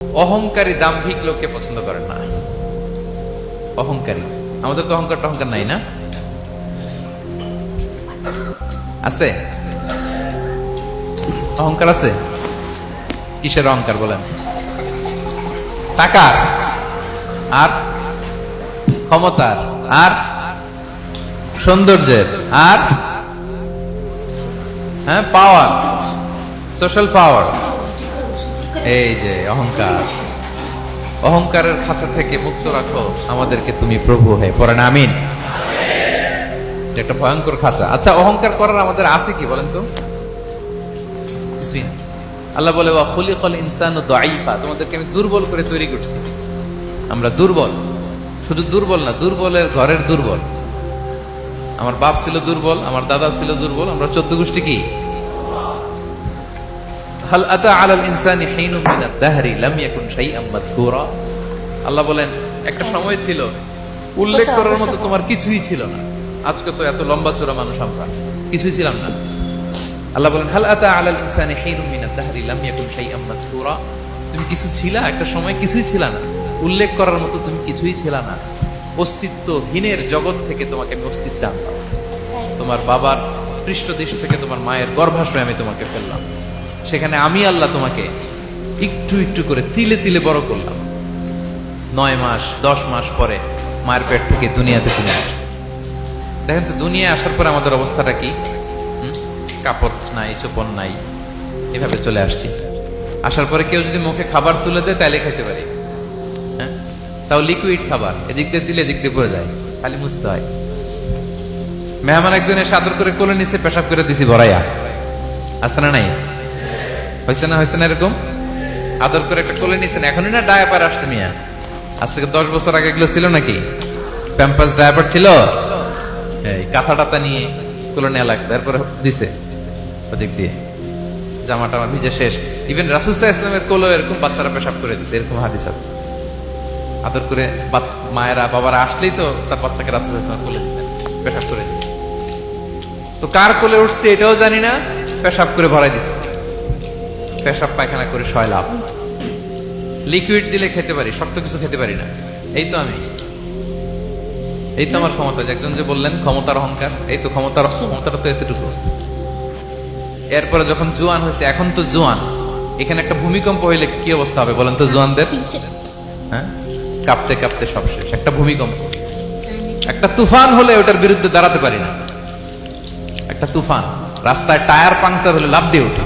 অহংকারী দাম্ভিক লোককে পছন্দ করেন না। অহংকারী। আমাদের তো অহংকার টহংকার নাই না? আছে? অহংকার আছে? কিসের অহংকার বলেন? টাকার। আর? ক্ষমতার। আর? সৌন্দর্যের। আর? হ্যাঁ পাওয়ার সোশ্যাল পাওয়ার এই যে, অহংকার। অহংকারের খাঁচা থেকে মুক্ত রাখো। আমাদেরকে তুমি প্রভু হে পড়েন আমিন। একটা ভয়ঙ্কর খাঁচা। আচ্ছা অহংকার করার আমাদের আছে কি বলেন তো। আল্লাহ বলে ইনসানু দাঈফা। তোমাদেরকে আমি দুর্বল করে তৈরি করছি। আমরা দুর্বল। শুধু দুর্বল না, দুর্বলের ঘরের দুর্বল। আমার বাপ ছিল দুর্বল, আমার দাদা ছিল দুর্বল। আমরা চোদ্দ গোষ্ঠী কি? হাল আতা আলাল ইনসানি হিনুম মিনাদ দাহরি লাম ইয়াকুন শাইআম মাযকুরা আল্লাহ বলেন একটা সময় ছিল উল্লেখ করার মতো তোমার কিছুই ছিল না। আজকে তো এত লম্বা চোরা মানুষ আমরা কিছুই ছিলাম না। আল্লাহ বলেন হাল আতা আলাল ইনসানি হিনুম মিনাদ দাহরি লাম ইয়াকুন শাইআম মাযকুরা? তুমি কিছু ছিলা একটা সময় কিছুই ছিল না। উল্লেখ করার মতো তুমি কিছুই ছিল না। অস্তিত্ব অস্তিত্বহীনের জগৎ থেকে তোমাকে আমি অস্তিত্ব আনলাম। তোমার বাবার পৃষ্ঠদেশ থেকে তোমার মায়ের গর্ভাশয়ে আমি তোমাকে ফেললাম। সেখানে আমি আল্লাহ তোমাকে একটু একটু করে তিলে তিলে বড় করলাম। নয় মাস, দশ মাস পরে মায়ের পেট থেকে দুনিয়াতে তুমি আসো দেখেন তো দুনিয়া আসার পরে আমাদের অবস্থাটা কি? কাপড় নাই চোপন নাই, এভাবে চলে আসছি। আসার পরে কেউ যদি মুখে খাবার তুলে দেয় তাহলে খেতে পারি। হ্যাঁ? তাও লিকুইড খাবার, এদিক দিয়ে দিলে এদিক দিয়ে পড়ে যায়, খালি মুছতে হয়। মেহমান একজন এসে আদর করে কোলে নিচে পেশাব করে দিছি আছে না নাই? হয়েছে না হয়েছে না এরকম? আদর করে একটা কোলে নিছেন, এখনই না ডায়াপার আসছে মিয়া? আজ থেকে দশ বছর আগে এগুলো ছিল নাকি? প্যাম্পাস ডায়াপার ছিল? কাঁথা টাতা নিয়ে কোলে নেওয়া লাগবে তারপরে দিছে ওদিক দিয়ে। জামা টামা ভিজে শেষ। ইভেন রাসুসাহ ইসলামের কোলো এরকম বাচ্চারা পেশাব করে দিছে, এরকম হাদিস আছে। আদর করে মায়েরা, বাবারা আসলেই তো তার বাচ্চাকে রাসুসাহ ইসলাম কোলে পেশাব করে দিতেন তো কার কোলে উঠছে এটাও জানি না, পেশাব করে ভরাই দিচ্ছে পেশাব পায়খানা করে ছয় লাভ। লিকুইড দিলে খেতে পারি, শক্ত কিছু খেতে পারি না। এই তো আমি। এই তো আমার ক্ষমতা একজন যে বললেন, ক্ষমতার অহংকার, এই তো ক্ষমতার ক্ষমতাটা তো এতটুকু। এরপরে যখন জোয়ান হয়েছে, এখন তো জোয়ান। এখানে একটা ভূমিকম্প হইলে কি অবস্থা হবে বলেন তো জোয়ানদের? হ্যাঁ? কাঁপতে কাঁপতে সব শেষ। একটা ভূমিকম্প। একটা তুফান হলে ওটার বিরুদ্ধে দাঁড়াতে পারি না। একটা তুফান। রাস্তায় টায়ার পাংচার হলে লাভ দিয়ে ওঠে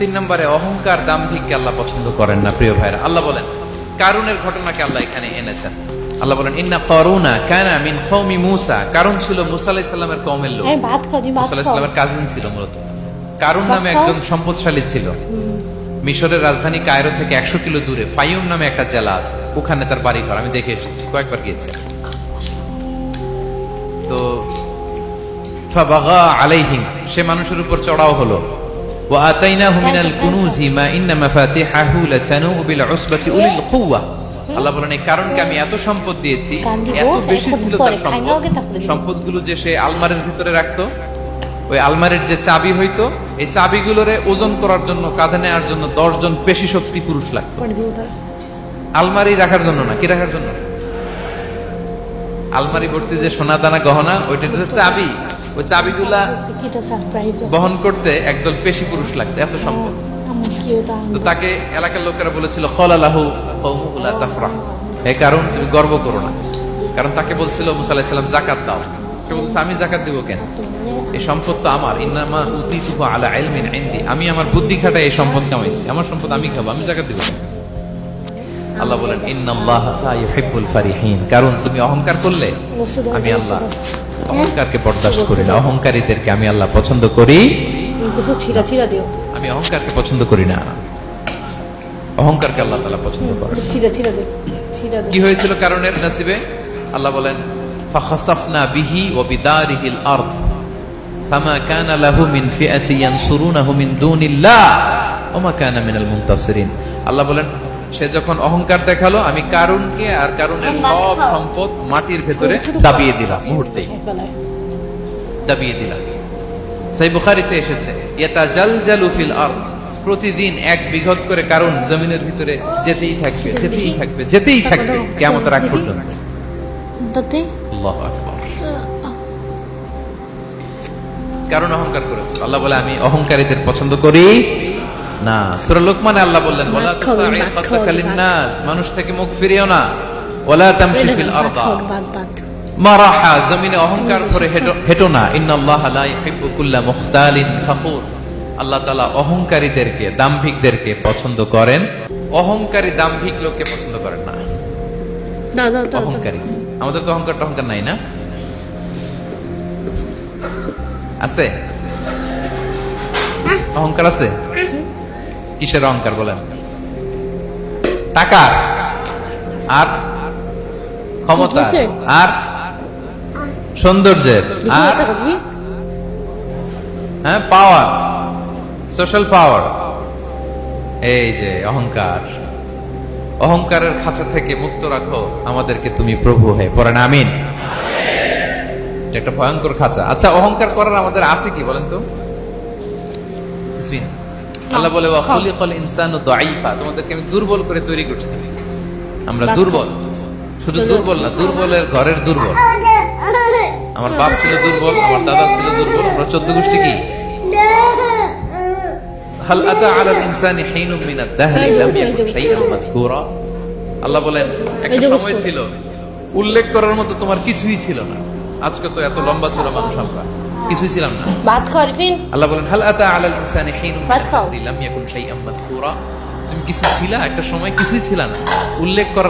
তিন নম্বরে অহংকার দাম্ভিককে আল্লাহ পছন্দ করেন না প্রিয় ভাইরা। আল্লাহ বলেন কারুনের ঘটনাকে আল্লাহ এখানে এনেছেন। আল্লাহ বলেন ইন্না করুনা কানা মিন কওমি মুসা। কারণ ছিল মুসা আলাইহিস সালামের কওমের লোক। মুসা আলাইহিস সালামের কাজিন ছিল মূলত। কারুন নামে একজন সম্পদশালী ছিল। মিশরের রাজধানী কায়রো থেকে একশো কিলো দূরে ফাইউম নামে একটা জেলা আছে। ওখানে তার বাড়ি ঘর আমি দেখে এসেছি কয়েকবার গিয়েছি। তো ফাবাগা আলাইহিম সে মানুষের উপর চড়াও হলো। মিনাল কুনুজি মা ইন্না মাফাতিহাহু লাতানু বিল উসবাতি উলিল কুওয়া আল্লাহ বলেন এই কারণকে আমি এত সম্পদ দিয়েছি এত বেশি ছিল তার সম্পদ। সম্পদগুলো যে সে আলমারির ভিতরে রাখতো ওই আলমারির যে চাবি হইতো এই চাবিগুলোরে ওজন করার জন্য কাঁধে নেওয়ার জন্য দশ জন পেশি শক্তি পুরুষ লাগতো। আলমারি রাখার জন্য না কি রাখার জন্য? আলমারি ভর্তি যে সোনা দানা গহনা ওইটা চাবি ওই চাবিগুলা বহন করতে একদল পেশি পুরুষ লাগতো এত সম্ভব। কি হতো তো তাকে এলাকার লোকেরা বলেছিল খলালাহু কওমুহু লা তাফরাহ। এই কারণ তুমি গর্ব করো না। কারণ তাকে বলছিল মুসা আলাহিসাল্লাম জাকাত দাও। সে বলছে আমি জাকাত দিব কেন? এই সম্পদ তো আমার। ইন্নামা উতিতুহু আলা ইলমিন ইনদি। আমি আমার বুদ্ধি খাটাই এই সম্পদ কামাইছি। আমার সম্পদ আমি খাব আমি জাকাত দিব? আল্লাহ বলেন কারণ তুমি অহংকার করলে আমি আল্লাহ অহংকারকে বরদাস্ত করি না। অহংকারীদেরকে আমি আল্লাহ পছন্দ করি। আমি অহংকারকে পছন্দ করি না। অহংকারকে আল্লাহ পছন্দ ছিঁড়া কি হয়েছিল কারণের নসিবে? আল্লাহ বলেন, ফাখাসাফনা বিহি ওয়া বিদারিহিল আরদ। ফামা কানা লাহু মিন ফিআতি ইয়ানসুরুনাহু মিন দুনিল্লাহ। ওয়া মা কানা মিনাল মুনতাসিরিন। আল্লাহ বলেন সে যখন অহংকার দেখাল আমি কারুনকে আর কারুনের সব সম্পদ মাটির ভেতরে দাবিয়ে দিলাম মুহূর্তেই। দাবিয়ে দিলাম। সেই বুখারিতে এসেছে ইয়াতাজালজালু ফিল আরদ। প্রতিদিন এক বিঘত করে কারণ জমিনের ভিতরে যেতেই থাকবে যেতেই থাকবে। যেতেই থাকবে। কিয়ামতের আগ পর্যন্ত। কারণ অহংকার করেছে। আল্লাহ বলে আমি অহংকারীদের পছন্দ করি। না সূরা লোকমানে আল্লাহ বললেন ওয়ালা। লিন্নাস মানুষ থেকে মুখ ফিরিও না। ওয়ালা তামশি ফিল আরদা। বাদ বাদ। মারাহা জমিনে অহংকার করে হেঁটো- হেঁটো না। ইন্নাল্লাহ লা ইউহিব্বু কুল্লা মুখতালিন ফাখুর। আল্লাহ তাআলা অহংকারীদেরকে দাম্ভিকদেরকে পছন্দ করেন। অহংকারী দাম্ভিক লোককে পছন্দ করেন না। অহংকারী। আমাদের তো অহংকার টহংকার নাই না? আছে? অহংকার আছে? কিসের অহংকার বলেন? টাকা। আর ক্ষমতা। আর সৌন্দর্যের। আর হ্যাঁ পাওয়ার সোশ্যাল পাওয়ার এই যে অহংকার। অহংকারের খাঁচা থেকে মুক্ত রাখো। আমাদেরকে তুমি প্রভু হয়ে পড়েন। আমিন। একটা ভয়ঙ্কর খাঁচা। আচ্ছা অহংকার করার আমাদের আছে কি বলেন তো? কিছুই না। আল্লাহ বলে ওয়া খুলিকাল ইনসানু দাঈফা। তোমাদেরকে আমি দুর্বল করে তৈরি করছি। আমরা দুর্বল। শুধু দুর্বল। না দুর্বলের ঘরের দুর্বল। আমার বাপ ছিল দুর্বল আমার দাদা ছিল দুর্বল। আমরা চোদ্দ গোষ্ঠী কি? হাল আতা আলাল ইনসানি হিনুম মিনাদ দাহরি লাম ইয়াকুন শাইআন মাযকুরা। আল্লাহ বলেন একটা সময় ছিল উল্লেখ করার মতো তোমার কিছুই ছিল না। আজকে তো এত লম্বা চূড়া মানুষ আমরা। কিছুই ছিলাম না। ভাত খাওয়ার ফিন? আল্লাহ বলেন হাল আতা আলাল ইনসানি হিন ভাত খাও। লাম ইয়াকুন শাইআম মাযকুরা। তুমি কিছু ছিলা একটা সময় কিছুই ছিলা না। উল্লেখ করার